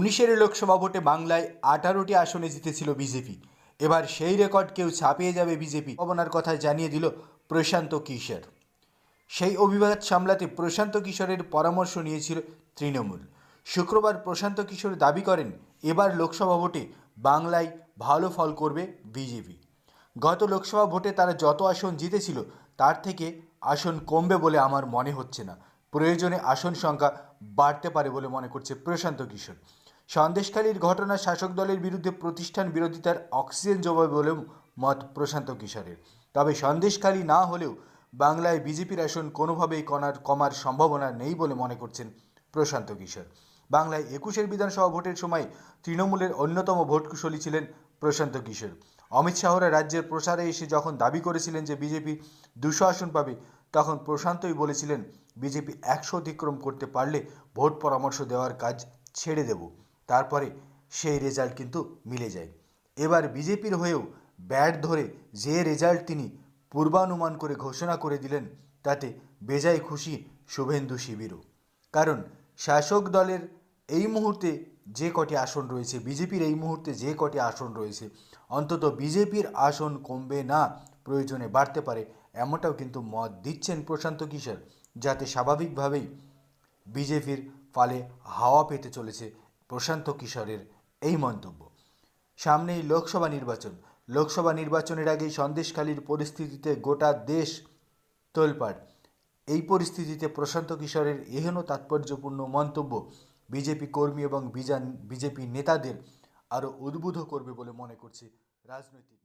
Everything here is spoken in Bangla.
উনিশের লোকসভা ভোটে বাংলায় আঠারোটি আসনে জিতেছিল বিজেপি। এবার সেই রেকর্ড কেউ ছাপিয়ে যাবে বিজেপি, অবনার কথা জানিয়ে দিল প্রশান্ত কিশোর। সেই অভিবাদ সামলাতে প্রশান্ত কিশোরের পরামর্শ নিয়েছিল তৃণমূল। শুক্রবার প্রশান্ত কিশোর দাবি করেন, এবার লোকসভা ভোটে বাংলায় ভালো ফল করবে বিজেপি। গত লোকসভা ভোটে তারা যত আসন জিতেছিল, তার থেকে আসন কমবে বলে আমার মনে হচ্ছে না। প্রয়োজনে আসন সংখ্যা বাড়তে পারে বলে মনে করছে প্রশান্ত কিশোর। সন্দেশখালীর ঘটনা শাসক দলের বিরুদ্ধে প্রতিষ্ঠান বিরোধিতার অক্সিজেন যোগাবে বলেও মত প্রশান্ত কিশোরের। তবে সন্দেশখালী না হলেও বাংলায় বিজেপির আসন কোনোভাবেই কনার কমার সম্ভাবনা নেই বলে মনে করছেন প্রশান্ত কিশোর। বাংলায় একুশের বিধানসভা ভোটের সময় তৃণমূলের অন্যতম ভোট কুশলী ছিলেন প্রশান্ত কিশোর। অমিত শাহরা রাজ্যের প্রসারে এসে যখন দাবি করেছিলেন যে বিজেপি দুশো আসন পাবে, তখন প্রশান্তই বলেছিলেন, বিজেপি একশো অতিক্রম করতে পারলে ভোট পরামর্শ দেওয়ার কাজ ছেড়ে দেব। তারপরে সেই রেজাল্ট কিন্তু মিলে যায়। এবার বিজেপির হয়েও ব্যাট ধরে যে রেজাল্ট তিনি পূর্বানুমান করে ঘোষণা করে দিলেন, তাতে বেজায় খুশি শুভেন্দু শিবিরও। কারণ শাসক দলের এই মুহূর্তে যে কটি আসন রয়েছে, বিজেপির এই মুহূর্তে যে কটি আসন রয়েছে, অন্তত বিজেপির আসন কমবে না প্রয়োজনে বাড়তে পারে এমনটাও কিন্তু মত দিচ্ছেন প্রশান্ত কিশোর, যাতে স্বাভাবিকভাবেই বিজেপির ফালে হাওয়া পেতে চলেছে প্রশান্ত কিশোরের এই মন্তব্য। সামনেই লোকসভা নির্বাচন। লোকসভা নির্বাচনের আগেই সন্দেশখালীর পরিস্থিতিতে গোটা দেশ তোলপাড়। এই পরিস্থিতিতে প্রশান্ত কিশোরের এহেন তাৎপর্যপূর্ণ মন্তব্য বিজেপি কর্মী এবং বিজেপি নেতাদের আরও উদ্বুদ্ধ করবে বলে মনে করছে রাজনৈতিক